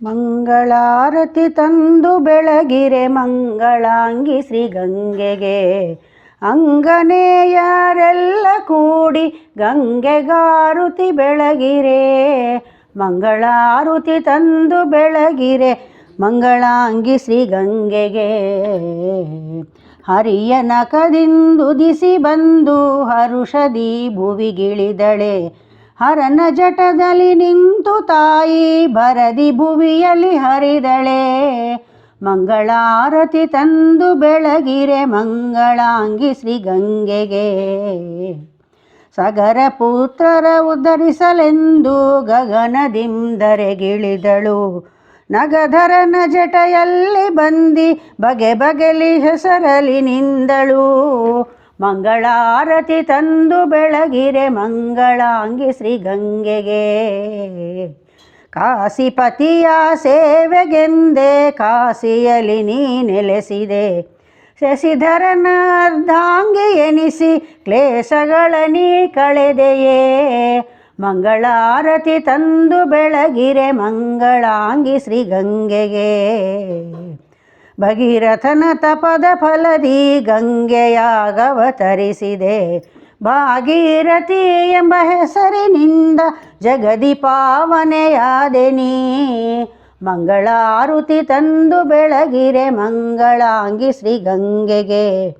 ಮಂಗಳಾರತಿ ತಂದು ಬೆಳಗಿರೆ ಮಂಗಳಾಂಗಿ ಶ್ರೀ ಗಂಗೆಗೆ ಅಂಗನೆಯರೆಲ್ಲ ಕೂಡಿ ಗಂಗೆಗಾರುತಿ ಬೆಳಗಿರೆ, ಮಂಗಳಾರುತಿ ತಂದು ಬೆಳಗಿರೆ ಮಂಗಳಾಂಗಿ ಶ್ರೀ ಗಂಗೆಗೆ ಹರಿಯ ನಖದಿಂದುದಿಸಿ ಬಂದು ಹರುಷದಿ ಭುವಿಗಿಳಿದಳೆ. ಹರನ ಜಟದಲ್ಲಿ ನಿಂತು ತಾಯಿ ಭರದಿ ಭುವಿಯಲ್ಲಿ ಹರಿದಳೆ. ಮಂಗಳಾರತಿ ತಂದು ಬೆಳಗಿರೆ ಮಂಗಳಾಂಗಿ ಶ್ರೀ ಗಂಗೆಗೆ ಸಗರ ಪುತ್ರರ ಉದ್ಧರಿಸಲೆಂದು ಗಗನದಿಂದರೆಗಿಳಿದಳು ನಗಧರನ ಜಟೆಯಲ್ಲಿ ಬಂದಿ ಬಗೆ ಬಗೆಲಿ ಹೆಸರಲಿ ನಿಂದಳು. ಮಂಗಳಾರತಿ ತಂದು ಬೆಳಗಿರೆ ಮಂಗಳಾಂಗಿ ಶ್ರೀ ಗಂಗೆಗೆ. ಕಾಶಿಪತಿಯ ಸೇವೆಗೆಂದೇ ಕಾಶಿಯಲ್ಲಿ ನೀ ನೆಲೆಸಿದೆ. ಶಶಿಧರನ ಅರ್ಧಾಂಗಿ ಎನಿಸಿ ಕ್ಲೇಶಗಳ ನೀ ಕಳೆದೆಯೇ. ಮಂಗಳಾರತಿ ತಂದು ಬೆಳಗಿರೆ ಮಂಗಳಾಂಗಿ ಶ್ರೀ ಗಂಗೆಗೆ. ಭಗೀರಥನ ತಪದ ಫಲದಿ ಗಂಗೆಯಾಗವತರಿಸಿದೆ ಭಾಗೀರಥಿ ಎಂಬ ಹೆಸರಿನಿಂದ ಜಗದಿ ಪಾವನೆಯಾದೆ ನೀ. ಮಂಗಳಾರುತಿ ತಂದು ಬೆಳಗಿರೆ ಮಂಗಳಾಂಗಿ ಶ್ರೀ ಗಂಗೆಗೆ.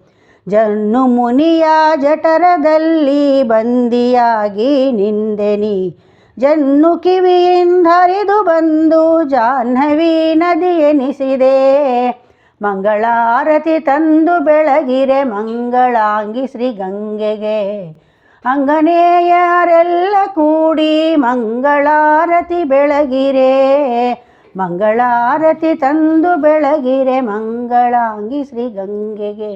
ಜನ್ನು ಮುನಿಯ ಜಠರದಲ್ಲಿ ಬಂದಿಯಾಗಿ ನಿಂದೆನಿ ಜನ್ನು ಕಿವಿಯಿಂದ ಹರಿದು ಬಂದು ಜಾಹ್ನವಿ ನದಿ ಎನಿಸಿದೆ. ಮಂಗಳಾರತಿ ತಂದು ಬೆಳಗಿರೆ ಮಂಗಳಾಂಗಿ ಶ್ರೀ ಗಂಗೆಗೆ. ಅಂಗನೇಯರೆಲ್ಲ ಕೂಡಿ ಮಂಗಳಾರತಿ ಬೆಳಗಿರೆ, ಮಂಗಳಾರತಿ ತಂದು ಬೆಳಗಿರೆ ಮಂಗಳಾಂಗಿ ಶ್ರೀ ಗಂಗೆಗೆ.